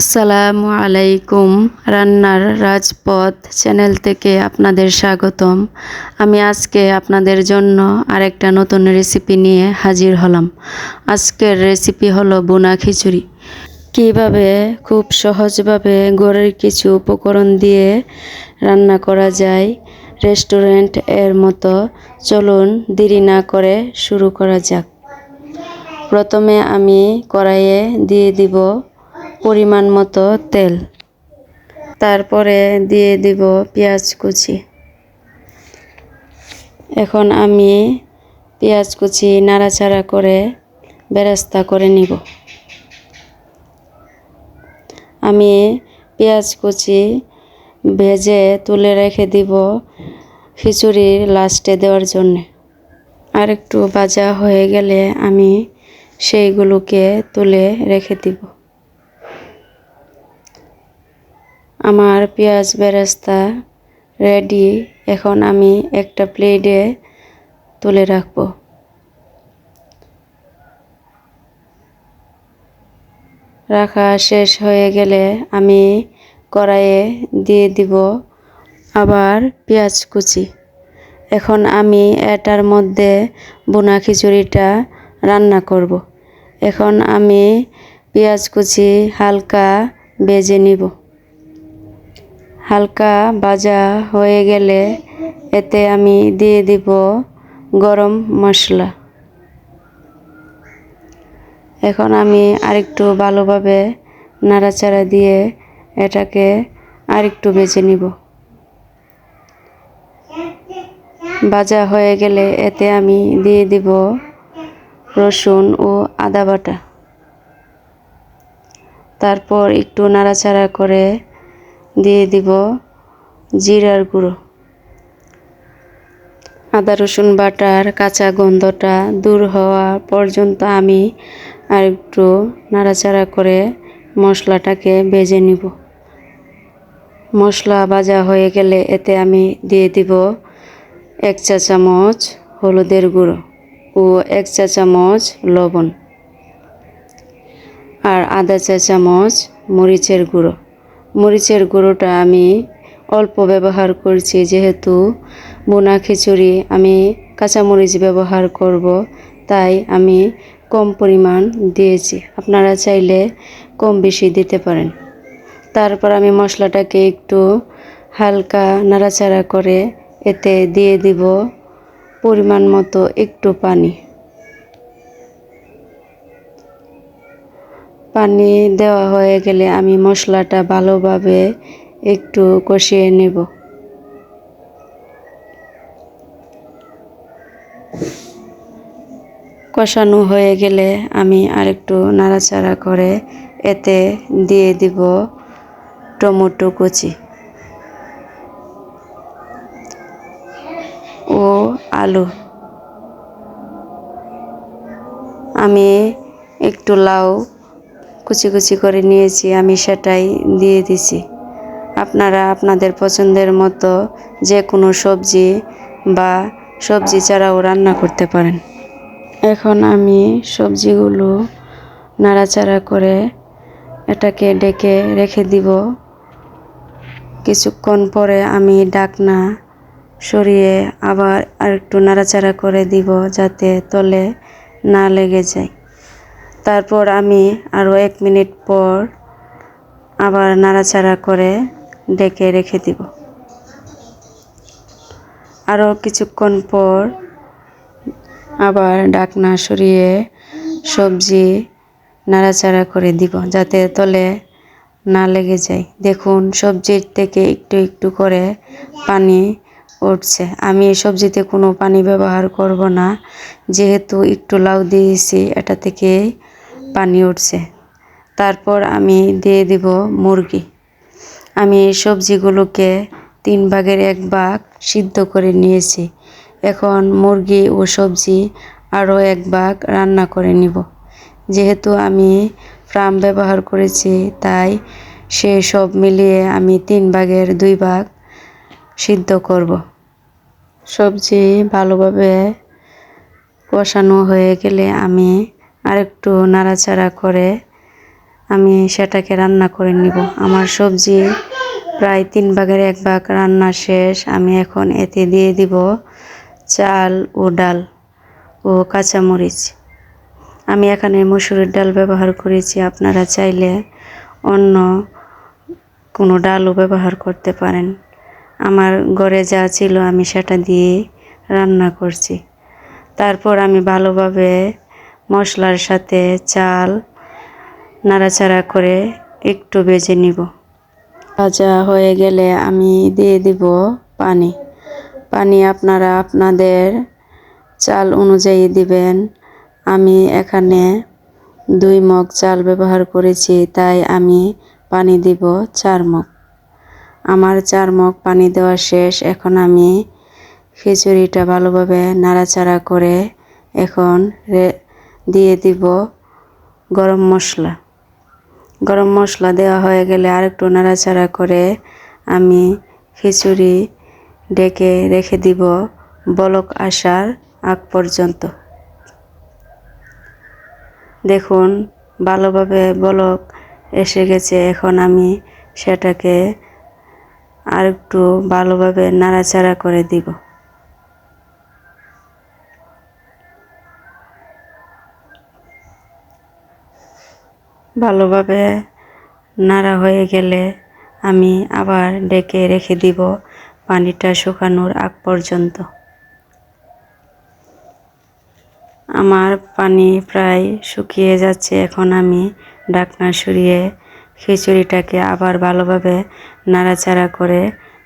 আসসালামু আলাইকুম রান্নার রাজপথ চ্যানেল থেকে আপনাদের স্বাগতম। আমি আজকে আপনাদের জন্য আরেকটা নতুন রেসিপি নিয়ে হাজির হলাম। আজকের রেসিপি হলো বোনা খিচুড়ি। কীভাবে? খুব সহজভাবে ঘরের কিছু উপকরণ দিয়ে রান্না করা যায় রেস্টুরেন্টের মতো। চলুন দেরি না করে শুরু করা যাক। প্রথমে আমি কড়াইয়ে দিয়ে দিব পরিমাণ মতো তেল। তারপরে দিয়ে দিব পেঁয়াজ কুচি। এখন আমি পেঁয়াজ কুচি নাড়াচাড়া করে বেরেস্তা করে নিব। আমি পেঁয়াজ কুচি ভেজে তুলে রেখে দিব খিচুড়ির লাস্টে দেওয়ার জন্যে। আর একটু ভাজা হয়ে গেলে আমি সেইগুলোকে তুলে রেখে দিব। আমার পেঁয়াজ বেরেস্তা রেডি এখন আমি একটা প্লেটে তুলে রাখব। রাখা শেষ হয়ে গেলে আমি কড়াইয়ে দিয়ে দিব আবার পেঁয়াজ কুচি। এখন আমি এটার মধ্যে বোনা খিচুড়িটা রান্না করব। এখন আমি পেঁয়াজ কুচি হালকা বেজে নিব। হালকা ভাজা হয়ে গেলে এতে আমি দিয়ে দিব গরম মশলা। এখন আমি আরেকটু ভালোভাবে নাড়াচাড়া দিয়ে এটাকে আরেকটু বেছে নিব। ভাজা হয়ে গেলে এতে আমি দিয়ে দিব রসুন ও আদা বাটা। তারপর একটু নাড়াচাড়া করে দিয়ে দিব জিরার গুঁড়ো। আদা, রসুন বাটার কাঁচা গন্ধটা দূর হওয়া পর্যন্ত আমি আর একটু নাড়াচাড়া করে মশলাটাকে ভেজে নিব। মশলা ভাজা হয়ে গেলে এতে আমি দিয়ে দিব এক চা চামচ হলুদের গুঁড়ো ও এক চা চামচ লবণ আর আধা চা চামচ মরিচের গুঁড়ো। মরিচের গুঁড়োটা আমি অল্প ব্যবহার করছি, যেহেতু বোনা খিচুড়ি আমি কাঁচামরিচ ব্যবহার করব, তাই আমি কম পরিমাণ দিয়েছি। আপনারা চাইলে কম বেশি দিতে পারেন। তারপর আমি মশলাটাকে একটু হালকা নাড়াচাড়া করে এতে দিয়ে দিব পরিমাণ মতো একটু পানি। পানি দেওয়া হয়ে গেলে আমি মশলাটা ভালোভাবে একটু কষিয়ে নেব। কষানো হয়ে গেলে আমি আরেকটু নাড়াচাড়া করে এতে দিয়ে দিব টমেটো কুচি। ও আলু। আমি একটু লাউ কুচি কুচি করে নিয়েছি, আমি সেটাই দিয়ে দিছি। আপনারা আপনাদের পছন্দের মতো যে কোনো সবজি বা সবজি ছাড়াও রান্না করতে পারেন। এখন আমি সবজিগুলো নাড়াচাড়া করে এটাকে ডেকে রেখে দিব। কিছুক্ষণ পরে আমি ডাকনা সরিয়ে আবার আরেকটু নাড়াচাড়া করে দিব যাতে তলে না লেগে যায়। তারপর আমি আরও এক মিনিট পর আবার নাড়াচাড়া করে ডেকে রেখে দিব। আরও কিছুক্ষণ পর আবার ডাকনা সরিয়ে সবজি নাড়াচাড়া করে দিব যাতে তলে না লেগে যায়। দেখুন, সবজির থেকে একটু একটু করে পানি উঠছে। আমি সবজিতে কোনো পানি ব্যবহার করব না। যেহেতু একটু লাউ দিয়েছি, এটা থেকে পানি উঠছে। তারপর আমি দিয়ে দিব মুরগি। আমি এই সবজিগুলোকে তিন ভাগের এক ভাগ সিদ্ধ করে নিয়েছি। এখন মুরগি ও সবজি আরও এক ভাগ রান্না করে নিব। যেহেতু আমি ফ্রাম ব্যবহার করেছি, তাই সে সব মিলিয়ে আমি তিন ভাগের দুই ভাগ সিদ্ধ করব। সবজি ভালোভাবে কষানো হয়ে গেলে আমি আরেকটু নাড়াচাড়া করে আমি সেটাকে রান্না করে নিব। আমার সবজি প্রায় তিন ভাগের এক ভাগ রান্না শেষ। আমি এখন এতে দিয়ে দিব চাল ও ডাল ও কাঁচামরিচ। আমি এখানে মসুরের ডাল ব্যবহার করেছি। আপনারা চাইলে অন্য কোনো ডালও ব্যবহার করতে পারেন। আমার ঘরে যা ছিল আমি সেটা দিয়ে রান্না করছি। তারপর আমি ভালোভাবে মশলার সাথে চাল নাড়াচাড়া করে একটু ভেজে নিব। ভাজা হয়ে গেলে আমি দিয়ে দিব পানি। পানি আপনারা আপনাদের চাল অনুযায়ী দিবেন। আমি এখানে দুই মগ চাল ব্যবহার করেছি, তাই আমি পানি দিব চার মগ। আমার চার মগ পানি দেওয়া শেষ। এখন আমি খিচুড়িটা ভালোভাবে নাড়াচাড়া করে এখন দিয়ে দিব গরম মশলা। গরম মশলা দেওয়া হয়ে গেলে আরেকটু নাড়াচাড়া করে আমি খিচুড়ি ডেকে রেখে দিব বলক আসার আগ পর্যন্ত। দেখুন, ভালোভাবে বলক এসে গেছে। এখন আমি সেটাকে আরেকটু ভালোভাবে নাড়াচাড়া করে দিব। ভালোভাবে নাড়া হয়ে গেলে আমি আবার ডেকে রেখে দিব পানিটা শুকানোর আগ পর্যন্ত। আমার পানি প্রায় শুকিয়ে যাচ্ছে, এখন আমি ডাকনা সরিয়ে খিচুড়িটাকে আবার ভালোভাবে নাড়াচাড়া করে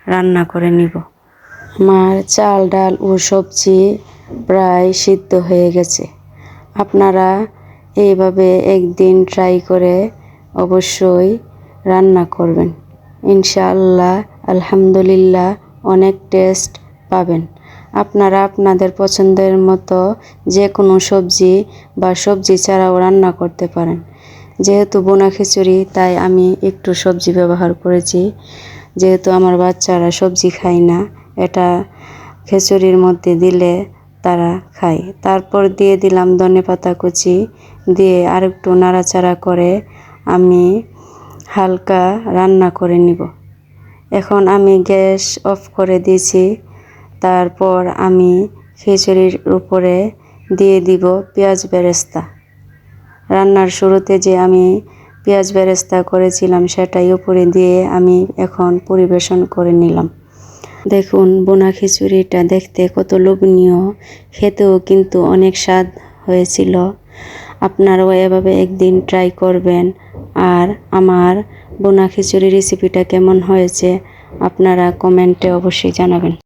রান্না করে নিব। আমার চাল, ডাল ও সবজি প্রায় সিদ্ধ হয়ে গেছে। আপনারা এইভাবে একদিন ট্রাই করে অবশ্যই রান্না করবেন। ইনশাআল্লাহ, আলহামদুলিল্লাহ, অনেক টেস্ট পাবেন। আপনারা আপনাদের পছন্দের মতো যে কোনো সবজি বা সবজি ছাড়াও রান্না করতে পারেন। যেহেতু বোনা খিচুড়ি, তাই আমি একটু সবজি ব্যবহার করেছি। যেহেতু আমার বাচ্চারা সবজি খায় না, এটা খিচুড়ির মধ্যে দিলে তারা খায়। তারপর দিয়ে দিলাম ধনে পাতা কুচি, দিয়ে আরেকটু নাড়াচাড়া করে আমি হালকা রান্না করে নিব। এখন আমি গ্যাস অফ করে দিয়েছি। তারপর আমি খিচুড়ির উপরে দিয়ে দিব পেঁয়াজ বেরেস্তা। রান্নার শুরুতে যে আমি পেঁয়াজ বেরেস্তা করেছিলাম, সেটাই উপরে দিয়ে আমি এখন পরিবেশন করে নিলাম। দেখুন, বোনা খিচুড়িটা দেখতে কত লোভনীয়। খেতেও কিন্তু অনেক স্বাদ হয়েছিল। আপনারাও এভাবে একদিন ট্রাই করবেন। আর আমার বোনা খিচুড়ি রেসিপিটা কেমন হয়েছে, আপনারা কমেন্টে অবশ্যই জানাবেন।